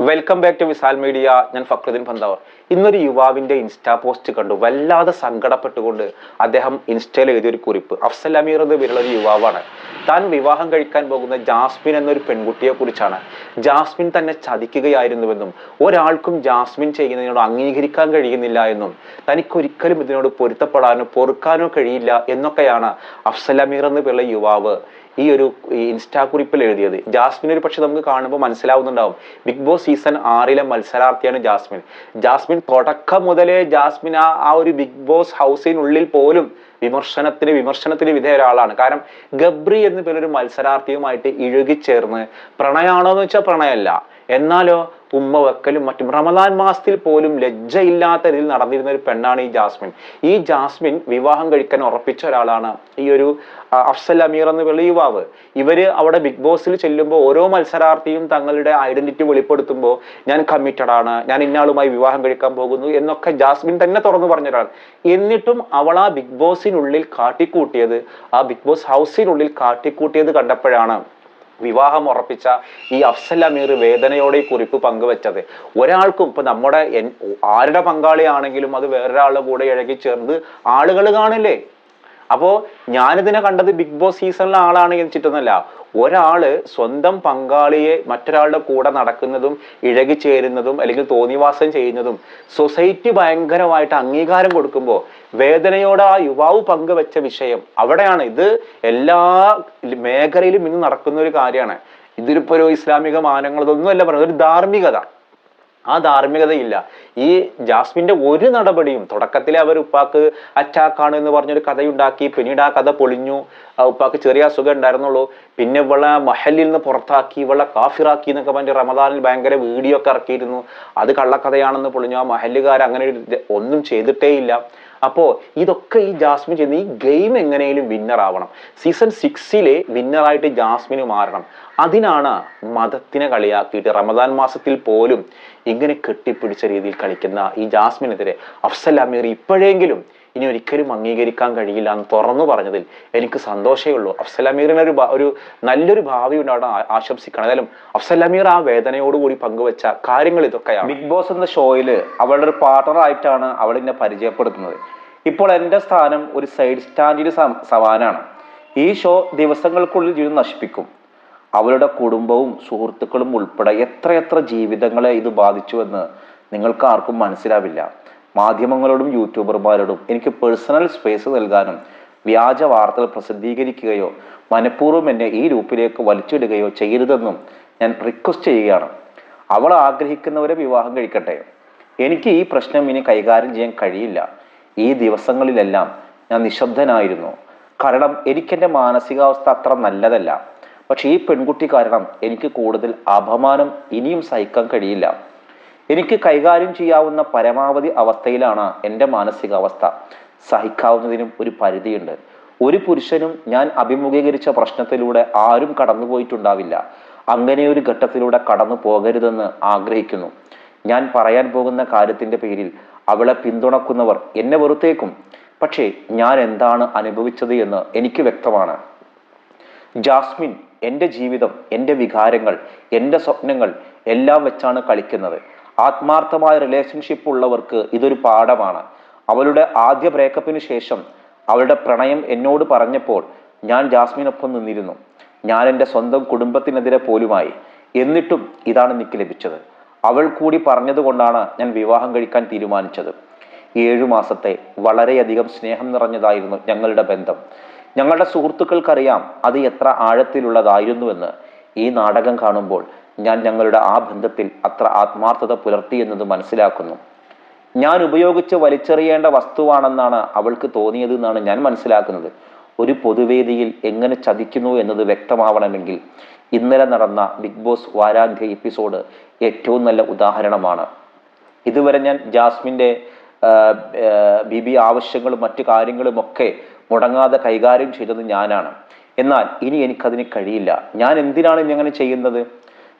Welcome back to Visal media ഞാൻ ഫക്രുദ്ദീൻ പന്താവർ. ഇന്നൊരു യുവാവിന്റെ ഇൻസ്റ്റാ പോസ്റ്റ് കണ്ടു. വല്ലാതെ സങ്കടപ്പെട്ടുകൊണ്ട് അദ്ദേഹം ഇൻസ്റ്റയിൽ എഴുതിയൊരു കുറിപ്പ്. അഫ്സൽ അമീർ എന്ന് പേരുള്ള ഒരു യുവാവാണ്. താൻ വിവാഹം കഴിക്കാൻ പോകുന്ന ജാസ്മിൻ എന്നൊരു പെൺകുട്ടിയെ കുറിച്ചാണ് ജാസ്മിൻ തന്നെ ചതിക്കുകയായിരുന്നുവെന്നും ഒരാൾക്കും ജാസ്മിൻ ചെയ്യുന്നതിനോട് അംഗീകരിക്കാൻ കഴിയുന്നില്ല എന്നും തനിക്കൊരിക്കലും ഇതിനോട് പൊരുത്തപ്പെടാനോ പൊറുക്കാനോ കഴിയില്ല എന്നൊക്കെയാണ് അഫ്സൽ അമീർ എന്ന് പേരുള്ള യുവാവ് ഈ ഒരു ഇൻസ്റ്റാ കുറിപ്പിൽ എഴുതിയത്. ജാസ്മിൻ ഒരു പക്ഷെ നമുക്ക് കാണുമ്പോൾ മനസ്സിലാവുന്നുണ്ടാവും. ബിഗ് ബോസ് സീസൺ ആറിലെ മത്സരാർത്ഥിയാണ് ജാസ്മിൻ. ജാസ്മിൻ തുടക്കം മുതലേ ജാസ്മിൻ ആ ആ ഒരു ബിഗ് ബോസ് ഹൗസിനുള്ളിൽ പോലും വിമർശനത്തിന് വിമർശനത്തിന് വിധേയ ഒരാളാണ് കാരണം ഗബ്രി എന്ന് പേരൊരു മത്സരാർത്ഥിയുമായിട്ട് ഇഴുകിച്ചേർന്ന് പ്രണയമാണോ എന്ന് വെച്ചാൽ പ്രണയമല്ല എന്നാലോ ഉമ്മ വെക്കലും മറ്റും. റമദാൻ മാസത്തിൽ പോലും ലജ്ജയില്ലാത്ത രീതിയിൽ നടന്നിരുന്ന ഒരു പെണ്ണാണ് ഈ ജാസ്മിൻ. ഈ ജാസ്മിൻ വിവാഹം കഴിക്കാൻ ഉറപ്പിച്ച ഒരാളാണ് ഈ ഒരു അഫ്സൽ അമീർ എന്ന് പറയുന്ന യുവാവ്. ഇവർ അവിടെ ബിഗ് ബോസിൽ ചെല്ലുമ്പോൾ ഓരോ മത്സരാർത്ഥിയും തങ്ങളുടെ ഐഡന്റിറ്റി വെളിപ്പെടുത്തുമ്പോൾ ഞാൻ കമ്മിറ്റഡ് ആണ്. ഞാൻ ഇന്നാളുമായി വിവാഹം കഴിക്കാൻ പോകുന്നു എന്നൊക്കെ ജാസ്മിൻ തന്നെ തുറന്നു പറഞ്ഞ ഒരാൾ എന്നിട്ടും അവൾ ആ ബിഗ് ബോസിനുള്ളിൽ കാട്ടിക്കൂട്ടിയത് ആ ബിഗ് ബോസ് ഹൗസിനുള്ളിൽ കാട്ടിക്കൂട്ടിയത് കണ്ടപ്പോഴാണ്. വിവാഹം ഉറപ്പിച്ച ഈ അഫ്സൽ അമീർ വേദനയോടെ ഈ കുറിപ്പ് പങ്കുവെച്ചത്. ഒരാൾക്കും ഇപ്പൊ നമ്മുടെ ആരുടെ പങ്കാളിയാണെങ്കിലും അത് വേറൊരാളുടെ കൂടെ ഇഴകി ചേർന്ന് ആളുകൾ കാണില്ലേ? അപ്പോ ഞാനിതിനെ കണ്ടത് ബിഗ് ബോസ് സീസണിലെ ആളാണ് വെച്ചിട്ടൊന്നല്ല ഒരാൾ സ്വന്തം പങ്കാളിയെ മറ്റൊരാളുടെ കൂടെ നടക്കുന്നതും ഇഴകി ചേരുന്നതും അല്ലെങ്കിൽ തോന്നിവാസം ചെയ്യുന്നതും സൊസൈറ്റി ഭയങ്കരമായിട്ട് അംഗീകാരം കൊടുക്കുമ്പോൾ വേദനയോടെ ആ യുവാവ് പങ്കുവെച്ച വിഷയം അവിടെയാണ്. ഇത് എല്ലാ മേഖലയിലും ഇന്ന് നടക്കുന്ന ഒരു കാര്യമാണ്. ഇതിലിപ്പോ ഒരു ഇസ്ലാമിക മാനങ്ങൾ ഇതൊന്നുമല്ല പറയുന്നത് ഒരു ധാർമ്മികത. ആ ധാർമ്മികതയില്ല. ഈ ജാസ്മിന്റെ ഒരു നടപടിയും തുടക്കത്തിൽ അവർ ഉപ്പാക്ക് അറ്റാക്കാണ് എന്ന് പറഞ്ഞൊരു കഥയുണ്ടാക്കി. പിന്നീട് ആ കഥ പൊളിഞ്ഞു. ഉപ്പാക്ക് ചെറിയ അസുഖം ഉണ്ടായിരുന്നുള്ളൂ. പിന്നെ ഇവളെ മഹലിൽ നിന്ന് പുറത്താക്കി ഇവളെ കാഫിറാക്കി എന്നൊക്കെ പറഞ്ഞ് റമദാനിൽ ഭയങ്കര വീഡിയോ ഒക്കെ ഇറക്കിയിരുന്നു. അത് കള്ളക്കഥയാണെന്ന് പൊളിഞ്ഞു. ആ മഹല്ലുകാർ അങ്ങനെ ഒന്നും ചെയ്തിട്ടേ ഇല്ല അപ്പോ ഇതൊക്കെ ഈ ജാസ്മിൻ ചെയ്യുന്ന ഈ ഗെയിം എങ്ങനെയും വിന്നർ ആവണം. സീസൺ സിക്സിലെ വിന്നറായിട്ട് ജാസ്മിന് മാറണം. അതിനാണ് മതത്തിനെ കളിയാക്കിയിട്ട് റമദാൻ മാസത്തിൽ പോലും ഇങ്ങനെ കെട്ടിപ്പിടിച്ച രീതിയിൽ കളിക്കുന്ന ഈ ജാസ്മിനെതിരെ. അഫ്സൽ അമീർ ഇപ്പോഴെങ്കിലും ഇനി ഒരിക്കലും അംഗീകരിക്കാൻ കഴിയില്ല എന്ന് തുറന്നു പറഞ്ഞതിൽ എനിക്ക് സന്തോഷമേ ഉള്ളൂ. അഫ്സലമീറിന് ഒരു ഒരു നല്ലൊരു ഭാവി ഉണ്ടാവണം ആശംസിക്കണം. ഏതായാലും അഫ്സലമീർ ആ വേദനയോടുകൂടി പങ്കുവെച്ച കാര്യങ്ങൾ ഇതൊക്കെയാണ്. ബിഗ് ബോസ് എന്ന ഷോയിൽ അവളുടെ ഒരു പാർട്ണർ ആയിട്ടാണ് അവൾ എന്നെ പരിചയപ്പെടുത്തുന്നത്. ഇപ്പോൾ എന്റെ സ്ഥാനം ഒരു സൈഡ് സ്റ്റാൻഡിന് സമാനാണ്. ഈ ഷോ ദിവസങ്ങൾക്കുള്ളിൽ ജീവിതം നശിപ്പിക്കും. അവളുടെ കുടുംബവും സുഹൃത്തുക്കളും ഉൾപ്പെടെ എത്രയെത്ര ജീവിതങ്ങളെ ഇത് ബാധിച്ചുവെന്ന് നിങ്ങൾക്ക് ആർക്കും മനസ്സിലാവില്ല. മാധ്യമങ്ങളോടും യൂട്യൂബർമാരോടും എനിക്ക് പേഴ്സണൽ സ്പേസ് നൽകാനും വ്യാജ വാർത്തകൾ പ്രസിദ്ധീകരിക്കുകയോ മനഃപൂർവം എന്നെ ഈ ലൂപ്പിലേക്ക് വലിച്ചിടുകയോ ചെയ്യരുതെന്നും ഞാൻ റിക്വസ്റ്റ് ചെയ്യുകയാണ്. അവൾ ആഗ്രഹിക്കുന്നവരെ വിവാഹം കഴിക്കട്ടെ. എനിക്ക് ഈ പ്രശ്നം ഇനി കൈകാര്യം ചെയ്യാൻ കഴിയില്ല. ഈ ദിവസങ്ങളിലെല്ലാം ഞാൻ നിശബ്ദനായിരുന്നു. കാരണം എനിക്കെന്റെ മാനസികാവസ്ഥ അത്ര നല്ലതല്ല. പക്ഷേ ഈ പെൺകുട്ടി കാരണം എനിക്ക് കൂടുതൽ അപമാനം ഇനിയും സഹിക്കാൻ കഴിയില്ല. എനിക്ക് കൈകാര്യം ചെയ്യാവുന്ന പരമാവധി അവസ്ഥയിലാണ് എന്റെ മാനസികാവസ്ഥ. സഹിക്കാവുന്നതിനും ഒരു പരിധിയുണ്ട്. ഒരു പുരുഷനും ഞാൻ അഭിമുഖീകരിച്ച പ്രശ്നത്തിലൂടെ ആരും കടന്നുപോയിട്ടുണ്ടാവില്ല. അങ്ങനെ ഒരു ഘട്ടത്തിലൂടെ കടന്നു പോകരുതെന്ന് ആഗ്രഹിക്കുന്നു. ഞാൻ പറയാൻ പോകുന്ന കാര്യത്തിന്റെ പേരിൽ അവളെ പിന്തുണക്കുന്നവർ എന്നെ വെറുത്തേക്കും. പക്ഷേ ഞാൻ എന്താണ് അനുഭവിച്ചത് എന്ന് എനിക്ക് വ്യക്തമാണ്. ജാസ്മിൻ എന്റെ ജീവിതം എന്റെ വികാരങ്ങൾ എന്റെ സ്വപ്നങ്ങൾ എല്ലാം വെച്ചാണ് കളിക്കുന്നത്. ആത്മാർത്ഥമായ റിലേഷൻഷിപ്പ് ഉള്ളവർക്ക് ഇതൊരു പാഠമാണ്. അവളുടെ ആദ്യ ബ്രേക്കപ്പിന് ശേഷം അവളുടെ പ്രണയം എന്നോട് പറഞ്ഞപ്പോൾ ഞാൻ ജാസ്മിനൊപ്പം നിന്നിരുന്നു. ഞാൻ എന്റെ സ്വന്തം കുടുംബത്തിനെതിരെ പോലുമായി. എന്നിട്ടും ഇതാണ് എനിക്ക് ലഭിച്ചത്. അവൾ കൂടി പറഞ്ഞതുകൊണ്ടാണ് ഞാൻ വിവാഹം കഴിക്കാൻ തീരുമാനിച്ചത്. ഏഴു മാസത്തെ വളരെയധികം സ്നേഹം നിറഞ്ഞതായിരുന്നു ഞങ്ങളുടെ ബന്ധം. ഞങ്ങളുടെ സുഹൃത്തുക്കൾക്കറിയാം അത് എത്ര ആഴത്തിലുള്ളതായിരുന്നുവെന്ന് ഈ നാടകം കാണുമ്പോൾ ഞാൻ ഞങ്ങളുടെ ആ ബന്ധത്തിൽ അത്ര ആത്മാർത്ഥത പുലർത്തി എന്നത് മനസ്സിലാക്കുന്നു. ഞാൻ ഉപയോഗിച്ച് വലിച്ചെറിയേണ്ട വസ്തുവാണെന്നാണ് അവൾക്ക് തോന്നിയത് എന്നാണ് ഞാൻ മനസ്സിലാക്കുന്നത്. ഒരു പൊതുവേദിയിൽ എങ്ങനെ ചതിക്കുന്നു എന്നത് വ്യക്തമാവണമെങ്കിൽ ഇന്നലെ നടന്ന ബിഗ് ബോസ് വാരാന്ത്യ എപ്പിസോഡ് ഏറ്റവും നല്ല ഉദാഹരണമാണ്. ഇതുവരെ ഞാൻ ജാസ്മിന്റെ ബി ബി ആവശ്യങ്ങളും മറ്റു കാര്യങ്ങളും ഒക്കെ മുടങ്ങാതെ കൈകാര്യം ചെയ്തത് ഞാനാണ്. എന്നാൽ ഇനി എനിക്കതിന് കഴിയില്ല. ഞാൻ എന്തിനാണ് ഇനി അങ്ങനെ ചെയ്യുന്നത്?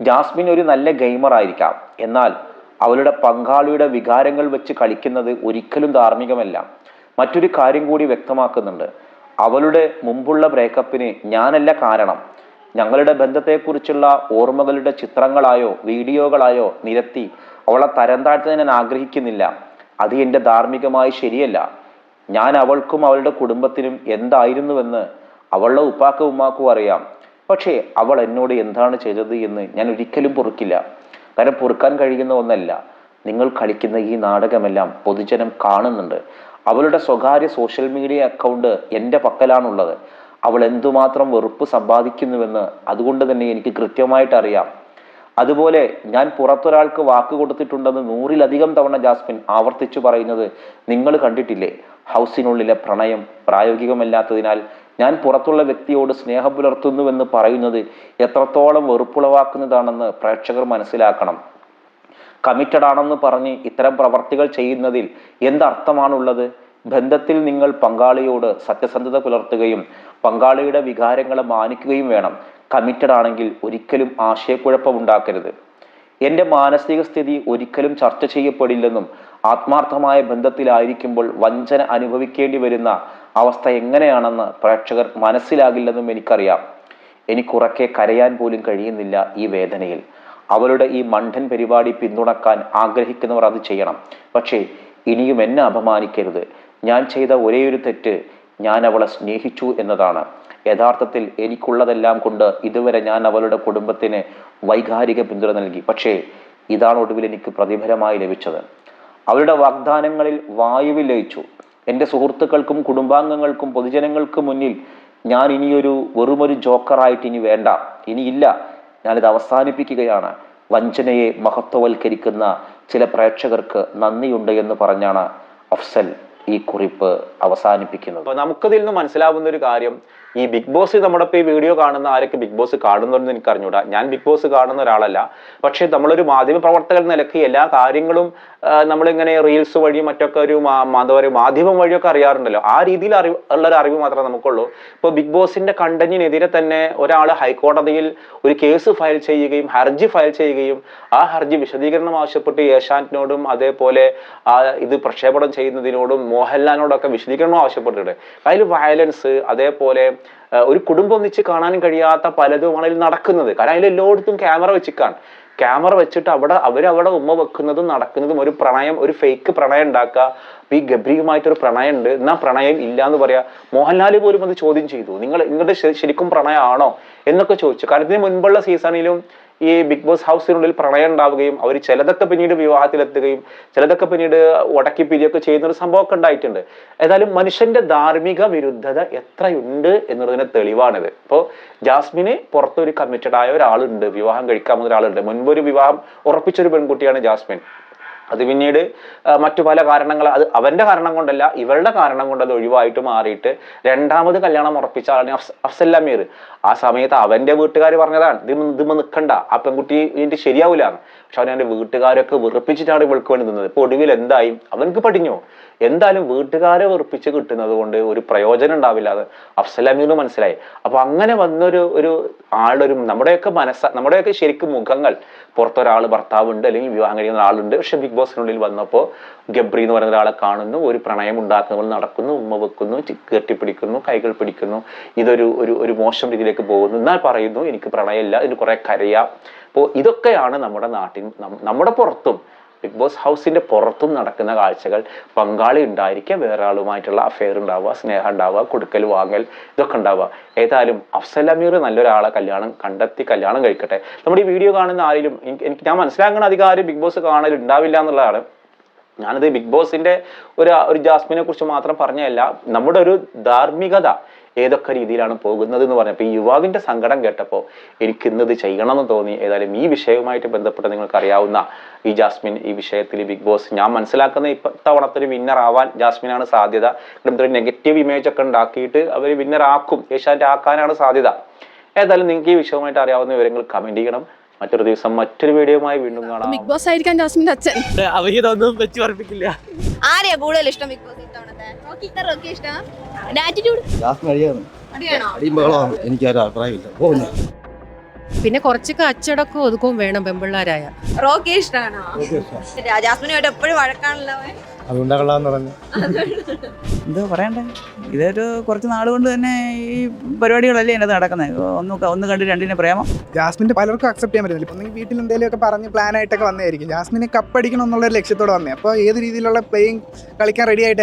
ജാസ്മിൻ ഒരു നല്ല ഗെയിമർ ആയിരിക്കാം. എന്നാൽ അവളുടെ പങ്കാളിയുടെ വികാരങ്ങൾ വെച്ച് കളിക്കുന്നത് ഒരിക്കലും ധാർമ്മികമല്ല. മറ്റൊരു കാര്യം കൂടി വ്യക്തമാക്കുന്നുണ്ട്. അവളുടെ മുമ്പുള്ള ബ്രേക്കപ്പിന് ഞാനല്ല കാരണം. ഞങ്ങളുടെ ബന്ധത്തെക്കുറിച്ചുള്ള ഓർമ്മകളുടെ ചിത്രങ്ങളായോ വീഡിയോകളായോ നിരത്തി അവളെ തരം താഴ്ത്താൻ ഞാൻ ആഗ്രഹിക്കുന്നില്ല. അത് എന്റെ ധാർമ്മികമായി ശരിയല്ല. ഞാൻ അവൾക്കും അവളുടെ കുടുംബത്തിനും എന്തായിരുന്നുവെന്ന് അവളുടെ ഉപ്പാക്കും ഉമ്മാക്കും അറിയാം. പക്ഷേ അവൾ എന്നോട് എന്താണ് ചെയ്തത് എന്ന് ഞാൻ ഒരിക്കലും പൊറുക്കില്ല. കാരണം പൊറുക്കാൻ കഴിയുന്ന ഒന്നല്ല. നിങ്ങൾ കളിക്കുന്ന ഈ നാടകമെല്ലാം പൊതുജനം കാണുന്നുണ്ട്. അവളുടെ സ്വകാര്യ സോഷ്യൽ മീഡിയ അക്കൗണ്ട് എന്റെ പക്കലാണുള്ളത്. അവൾ എന്തുമാത്രം വെറുപ്പ് സമ്പാദിക്കുന്നുവെന്ന് അതുകൊണ്ട് തന്നെ എനിക്ക് കൃത്യമായിട്ട് അറിയാം. അതുപോലെ ഞാൻ പുറത്തൊരാൾക്ക് വാക്ക് കൊടുത്തിട്ടുണ്ടെന്ന് നൂറിലധികം തവണ ജാസ്മിൻ ആവർത്തിച്ചു പറയുന്നത് നിങ്ങൾ കണ്ടിട്ടില്ലേ? ഹൗസിനുള്ളിലെ പ്രണയം പ്രായോഗികമല്ലാത്തതിനാൽ ഞാൻ പുറത്തുള്ള വ്യക്തിയോട് സ്നേഹം പുലർത്തുന്നുവെന്ന് പറയുന്നത് എത്രത്തോളം വെറുപ്പുളവാക്കുന്നതാണെന്ന് പ്രേക്ഷകർ മനസ്സിലാക്കണം. കമ്മിറ്റഡ് ആണെന്ന് പറഞ്ഞ് ഇത്തരം പ്രവർത്തികൾ ചെയ്യുന്നതിൽ എന്തർത്ഥമാണുള്ളത്? ബന്ധത്തിൽ നിങ്ങൾ പങ്കാളിയോട് സത്യസന്ധത പുലർത്തുകയും പങ്കാളിയുടെ വികാരങ്ങളെ മാനിക്കുകയും വേണം. കമ്മിറ്റഡ് ആണെങ്കിൽ ഒരിക്കലും ആശയക്കുഴപ്പമുണ്ടാക്കരുത്. എന്റെ മാനസിക സ്ഥിതി ഒരിക്കലും ചർച്ച ചെയ്യപ്പെടില്ലെന്നും ആത്മാർത്ഥമായ ബന്ധത്തിലായിരിക്കുമ്പോൾ വഞ്ചന അനുഭവിക്കേണ്ടി വരുന്ന അവസ്ഥ എങ്ങനെയാണെന്ന് പ്രേക്ഷകർ മനസ്സിലാകില്ലെന്നും എനിക്കറിയാം. എനിക്കുറക്കെ കരയാൻ പോലും കഴിയുന്നില്ല ഈ വേദനയിൽ. അവരുടെ ഈ മണ്ടൻ പരിപാടി പിന്തുണക്കാൻ ആഗ്രഹിക്കുന്നവർ അത് ചെയ്യണം. പക്ഷേ ഇനിയും എന്നെ അപമാനിക്കരുത്. ഞാൻ ചെയ്ത ഒരേയൊരു തെറ്റ് ഞാൻ അവളെ സ്നേഹിച്ചു എന്നതാണ്. യഥാർത്ഥത്തിൽ എനിക്കുള്ളതെല്ലാം കൊണ്ട് ഇതുവരെ ഞാൻ അവളുടെ കുടുംബത്തിന് വൈകാരിക പിന്തുണ നൽകി. പക്ഷേ ഇതാണ് ഒടുവിൽ എനിക്ക് പ്രതിഫലമായി ലഭിച്ചത്. അവരുടെ വാഗ്ദാനങ്ങളിൽ വായുവിൽ ലയിച്ചു. എന്റെ സുഹൃത്തുക്കൾക്കും കുടുംബാംഗങ്ങൾക്കും പൊതുജനങ്ങൾക്കും മുന്നിൽ ഞാൻ ഇനിയൊരു വെറുമൊരു ജോക്കറായിട്ട് ഇനി വേണ്ട ഇനിയില്ല ഞാനിത് അവസാനിപ്പിക്കുകയാണ്. വഞ്ചനയെ മഹത്വവൽക്കരിക്കുന്ന ചില പ്രേക്ഷകർക്ക് നന്ദിയുണ്ട് എന്ന് പറഞ്ഞാണ് അഫ്സൽ ഈ കുറിപ്പ് അവസാനിപ്പിക്കുന്നത്. നമുക്കതിൽ നിന്ന് മനസ്സിലാവുന്ന ഒരു കാര്യം ഈ ബിഗ് ബോസ് നമ്മുടെ ഇപ്പോൾ ഈ വീഡിയോ കാണുന്ന ആരൊക്കെ ബിഗ് ബോസ് കാണുന്നുണ്ടെന്ന് എനിക്ക് അറിഞ്ഞൂടാ ഞാൻ ബിഗ് ബോസ് കാണുന്ന ഒരാളല്ല. പക്ഷേ നമ്മളൊരു മാധ്യമ പ്രവർത്തകൻ നിലയ്ക്ക് എല്ലാ കാര്യങ്ങളും നമ്മളിങ്ങനെ റീൽസ് വഴി മറ്റൊക്കെ ഒരു എന്താ പറയുക മാധ്യമം വഴിയൊക്കെ അറിയാറുണ്ടല്ലോ. ആ രീതിയിൽ അറിവ് ഉള്ള ഒരു അറിവ് മാത്രമേ നമുക്കുള്ളൂ. ഇപ്പോൾ ബിഗ് ബോസിന്റെ കണ്ടന്റിനെതിരെ തന്നെ ഒരാൾ ഹൈക്കോടതിയിൽ ഒരു കേസ് ഫയൽ ചെയ്യുകയും ഹർജി ഫയൽ ചെയ്യുകയും ആ ഹർജി വിശദീകരണം ആവശ്യപ്പെട്ട് ഏഷ്യാനെറ്റിനോടും അതേപോലെ ഇത് പ്രക്ഷേപണം ചെയ്യുന്നതിനോടും മോഹൻലാലിനോടൊക്കെ വിശദീകരണം ആവശ്യപ്പെട്ടിട്ടുണ്ട്. അതിൽ വയലൻസ് അതേപോലെ ഒരു കുടുംബം ഒന്നിച്ച് കാണാനും കഴിയാത്ത പലതുമാണ് അതിൽ നടക്കുന്നത്. കാരണം അതിൽ എല്ലായിടത്തും ക്യാമറ വെച്ചിക്കാണ്. ക്യാമറ വെച്ചിട്ട് അവിടെ അവരവിടെ ഉമ്മ വെക്കുന്നതും നടക്കുന്നതും ഒരു പ്രണയം ഒരു ഫേക്ക് പ്രണയം ഉണ്ടാക്കുക. അപ്പൊ ഈ ഗംഭീരമായിട്ടൊരു പ്രണയം ഉണ്ട് എന്നാ പ്രണയം ഇല്ല എന്ന് പറയാ. മോഹൻലാൽ പോലും അത് ചോദ്യം ചെയ്തു. നിങ്ങൾ നിങ്ങളുടെ ശരിക്കും പ്രണയമാണോ എന്നൊക്കെ ചോദിച്ചു. കാരണം ഇതിന് മുൻപുള്ള സീസണിലും ഈ ബിഗ് ബോസ് ഹൗസിനുള്ളിൽ പ്രണയം ഉണ്ടാവുകയും അവർ ചിലതൊക്കെ പിന്നീട് വിവാഹത്തിലെത്തുകയും ചിലതൊക്കെ പിന്നീട് ഉടക്കി പിരിയൊക്കെ ചെയ്യുന്ന ഒരു സംഭവമൊക്കെ ഉണ്ടായിട്ടുണ്ട്. ഏതായാലും മനുഷ്യന്റെ ധാർമ്മിക വിരുദ്ധത എത്രയുണ്ട് എന്നുള്ളതിന് തെളിവാണിത്. ഇപ്പോൾ ജാസ്മിന് പുറത്തൊരു കമ്മിറ്റഡ് ആയ ഒരാളുണ്ട് വിവാഹം കഴിക്കാൻ പോകുന്ന ഒരാളുണ്ട്. മുൻപൊരു വിവാഹം ഉറപ്പിച്ചൊരു പെൺകുട്ടിയാണ് ജാസ്മിൻ. അത് പിന്നീട് മറ്റു പല കാരണങ്ങൾ അത് അവന്റെ കാരണം കൊണ്ടല്ല ഇവളുടെ കാരണം കൊണ്ട് അത് ഒഴിവായിട്ട് മാറിയിട്ട് രണ്ടാമത് കല്യാണം ഉറപ്പിച്ച ആളാണ് അഫ്സ- അഫ്സൽ അമീർ. ആ സമയത്ത് അവന്റെ വീട്ടുകാർ പറഞ്ഞതാണ് ഇത് ഇതിമ്മ നിൽക്കണ്ട ആ പെൺകുട്ടി ഇതിന്റെ ശരിയാവില്ല പക്ഷെ അവൻ അവന്റെ വീട്ടുകാരൊക്കെ വെറുപ്പിച്ചിട്ടാണ് ഇവൾക്ക് വേണ്ടി നിന്നത്. ഇപ്പൊ ഒടുവിൽ എന്തായി? അവനക്ക് പടിഞ്ഞു എന്തായാലും വീട്ടുകാരെ വെറുപ്പിച്ച് കിട്ടുന്നത് കൊണ്ട് ഒരു പ്രയോജനം ഉണ്ടാവില്ല അത് അഫ്സൽ മനസ്സിലായി. അപ്പൊ അങ്ങനെ വന്നൊരു ഒരു ആളൊരു നമ്മുടെയൊക്കെ മനസ്സ നമ്മുടെയൊക്കെ ശരിക്കും മുഖങ്ങൾ പുറത്തൊരാൾ ഭർത്താവുണ്ട് അല്ലെങ്കിൽ വിവാഹം കഴിയുന്ന ആളുണ്ട് പക്ഷെ ബിഗ് ബോസിനുള്ളിൽ വന്നപ്പോൾ ഗബ്രി എന്ന് പറയുന്ന ഒരാളെ കാണുന്നു ഒരു പ്രണയം ഉണ്ടാക്കുന്നവൾ നടക്കുന്നു ഉമ്മ വെക്കുന്നു കെട്ടിപ്പിടിക്കുന്നു കൈകൾ പിടിക്കുന്നു. ഇതൊരു ഒരു ഒരു മോശം രീതിയിലേക്ക് പോകുന്നു. എന്നാൽ പറയുന്നു എനിക്ക് പ്രണയമില്ല ഇതിന് കുറെ കരയാം. അപ്പോൾ ഇതൊക്കെയാണ് നമ്മുടെ നാട്ടിൽ നമ്മുടെ പുറത്തും ബിഗ് ബോസ് ഹൗസിന്റെ പുറത്തും നടക്കുന്ന കാഴ്ചകൾ പങ്കാളി ഉണ്ടായിരിക്കുക വേറെ ആളുമായിട്ടുള്ള അഫെയർ ഉണ്ടാവുക സ്നേഹം ഉണ്ടാവുക കൊടുക്കൽ വാങ്ങൽ ഇതൊക്കെ ഉണ്ടാവുക. ഏതായാലും അഫ്സൽ അമീർ നല്ലൊരാളെ കല്യാണം കണ്ടെത്തി കല്യാണം കഴിക്കട്ടെ. നമ്മുടെ ഈ വീഡിയോ കാണുന്ന ആരിലും എനിക്ക് ഞാൻ മനസ്സിലാക്കുന്ന അധികം ആരും ബിഗ് ബോസ് കാണൽ ഉണ്ടാവില്ല എന്നുള്ളതാണ്. ഞാനത് ബിഗ് ബോസിന്റെ ഒരു ഒരു ജാസ്മിനെ കുറിച്ച് മാത്രം പറഞ്ഞതല്ല. നമ്മുടെ ഒരു ധാർമ്മികത ഏതൊക്കെ രീതിയിലാണ് പോകുന്നത് എന്ന് പറഞ്ഞപ്പോൾ ഈ യുവാവിന്റെ സങ്കടം കേട്ടപ്പോൾ എനിക്ക് ഇന്നത് ചെയ്യണമെന്ന് തോന്നി. ഏതായാലും ഈ വിഷയവുമായിട്ട് ബന്ധപ്പെട്ട് നിങ്ങൾക്ക് അറിയാവുന്ന ഈ ജാസ്മിൻ ഈ വിഷയത്തിൽ ബിഗ് ബോസ് ഞാൻ മനസ്സിലാക്കുന്ന ഇത്തവണത്തെ ഒരു വിന്നർ ആവാൻ ജാസ്മിനാണ് സാധ്യത. ഒരു നെഗറ്റീവ് ഇമേജ് ഒക്കെ ഉണ്ടാക്കിയിട്ട് അവർ വിന്നർ ആക്കും. ഏഷ്യാന്റെ ആക്കാനാണ് സാധ്യത. ഏതായാലും നിങ്ങൾക്ക് ഈ വിഷയവുമായിട്ട് അറിയാവുന്ന വിവരങ്ങൾ കമന്റ് ചെയ്യണം. മറ്റൊരു ദിവസം മറ്റൊരു വീഡിയോയുമായി വീണ്ടും കാണാം. ബിഗ് ബോസ് ആയിരിക്കാൻ ജാസ്മിന്റെ അച്ഛൻ. അവഹിതൊന്നും വെച്ച് പറപ്പിക്കില്ല ആരെയാ കൂടുതൽ ഇഷ്ടം ബിഗ് ബോസ് ഇത്തവണത്തെ? ഇഷ്ടം? ആറ്റിറ്റ്യൂഡ് എനിക്ക് അഭിപ്രായമില്ല. പോകുന്നു പിന്നെ കുറച്ചൊക്കെ അച്ചടക്കവും ഒതുക്കവും വേണം പെമ്പിള്ളാരായ. റോക്കി ഇഷ്ടമാണോ ജാസ്മിനുമായിട്ട് എപ്പോഴും വഴക്കാണല്ലോ അവൻ. അതുകൊണ്ടാ കൊള്ളാന്ന് പറഞ്ഞു എന്തോ പറയണ്ടേ? ഇതൊരു കുറച്ച് നാൾ കൊണ്ട് തന്നെ ഈ പരിപാടികളല്ലേ എന്റെ നടക്കുന്നത് ഒന്ന് ഒന്ന് കണ്ട് രണ്ടിനെ പ്രേമം. ജാസ്മിന്റെ പലർക്കും അക്സെപ്റ്റ് ചെയ്യാൻ പറ്റുന്നില്ല ഇപ്പം വീട്ടിൽ എന്തെങ്കിലുമൊക്കെ പറഞ്ഞ് പ്ലാൻ ആയിട്ടൊക്കെ വന്നതായിരിക്കും. ജാസ്മിനെ കപ്പടിക്കണം എന്നുള്ളൊരു ലക്ഷ്യത്തോടെ വന്നേ. അപ്പോൾ ഏത് രീതിയിലുള്ള പ്ലേയിങ് കളിക്കാൻ റെഡി ആയിട്ട്